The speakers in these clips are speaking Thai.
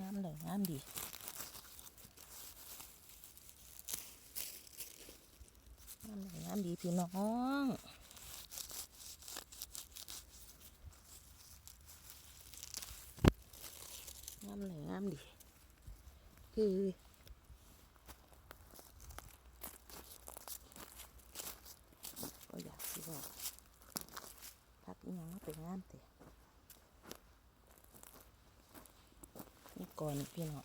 งามเลยงามดีงามเลยงามดีพี่น้องงามเลยงามดีคือก็อยากสิบอกพักอีหยังมเป็นงามเตะ ก่อนพี่น้อง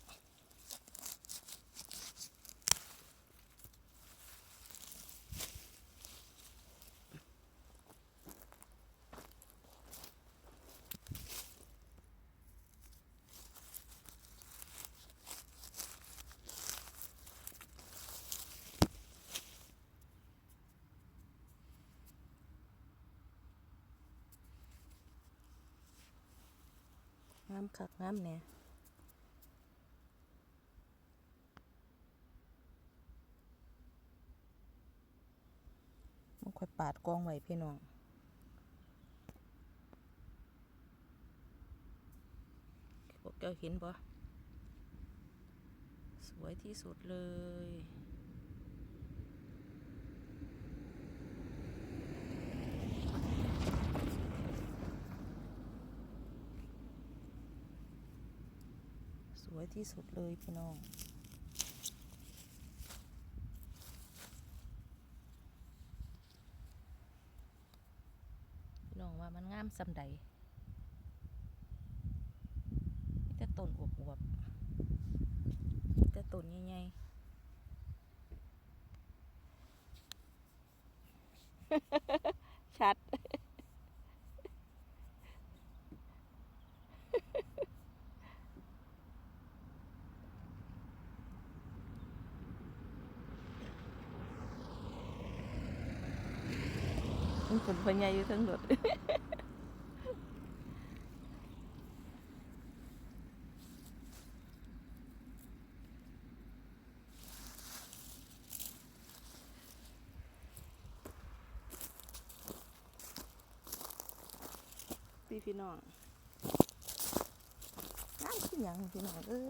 งามคักงามเนี่ย ค่อยปาดกองไว้พี่น้องพวกเจ้าเห็นปะสวยที่สุดเลยสวยที่สุดเลยพี่น้อง พี่น้อง ว่ามันงามสำใดมีแต่ต้นอวบอวบๆมีแต่ต้นใหญ่ๆชัดมันผลพญายอยู่ทั้งหมด พี่พี่น้องน้ำขึ้นยังพี่น้องเอ้ย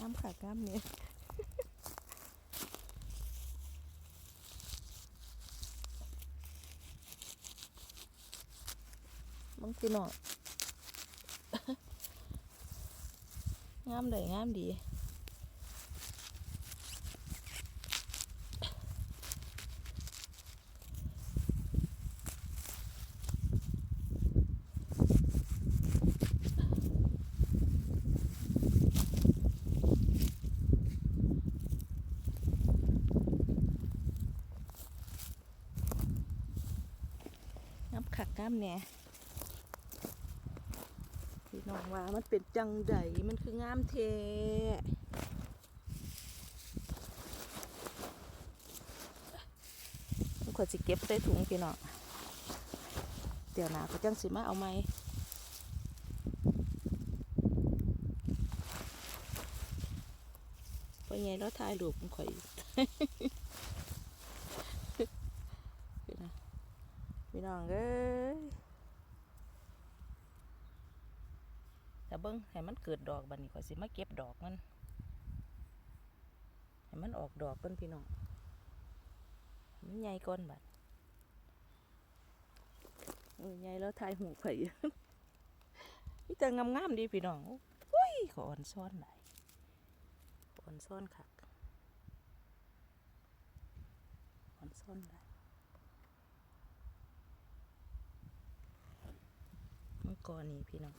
น้ำขาดน้ำเนี่ยบางพี่น้องงามเลยงามดี ขักงามแหน่พี่น้องว่ามันเป็นจังใดมันคืองามเทมันควรสิเก็บใส่ถุงพี่น้องเดี๋ยวหนาเขาจังสิมาเอาไหมพอไงแล้วถ่ายรูปมันข่อย พี่น้อง พี่น้องเอ้ยแต่เบิ้งให้มันเกิดดอกบัดนี้ข่อยสิมาเก็บดอกมันให้มันออกดอกก่นพี่น้องมันใหญ่ก่อนบัดเออใหญ่แล้วทายหูไผ่นี่แต่งามๆดีพี่น้องโอ้ยขออ่อนซ่อนหลายอ่อนซ่อนคักอ่อนซ่อนหล ก่อนนี้พี่น้อง